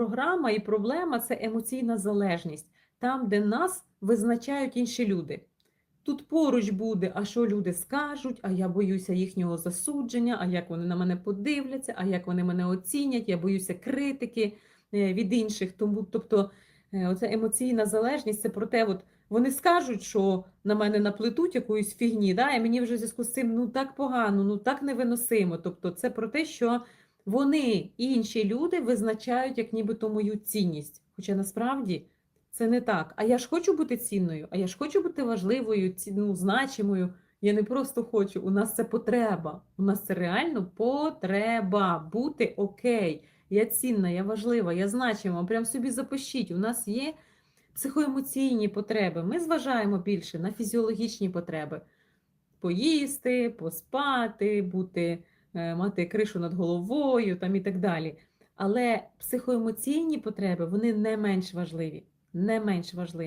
Програма і проблема це емоційна залежність, там, де нас визначають інші люди. Тут поруч буде, а що люди скажуть, а я боюся їхнього засудження, а як вони на мене подивляться, а як вони мене оцінять, я боюся критики е, від інших. Тому, тобто, е, оця емоційна залежність це про те, от вони скажуть, що на мене наплетуть якоїсь фігні, да, і мені вже в зв'язку з цим ну так погано, ну так невиносимо. Тобто, це про те, що вони, інші люди, визначають як нібито мою цінність. Хоча насправді це не так. А я ж хочу бути цінною, а я ж хочу бути важливою, ці- ну, значимою. Я не просто хочу, у нас це потреба. У нас це реально потреба бути окей. Я цінна, я важлива, я значима. Прям собі запишіть. У нас є психоемоційні потреби. Ми зважаємо більше на фізіологічні потреби: поїсти, поспати, бути, мати кришу над головою там і так далі. Але психоемоційні потреби вони не менш важливі. Не менш важливі.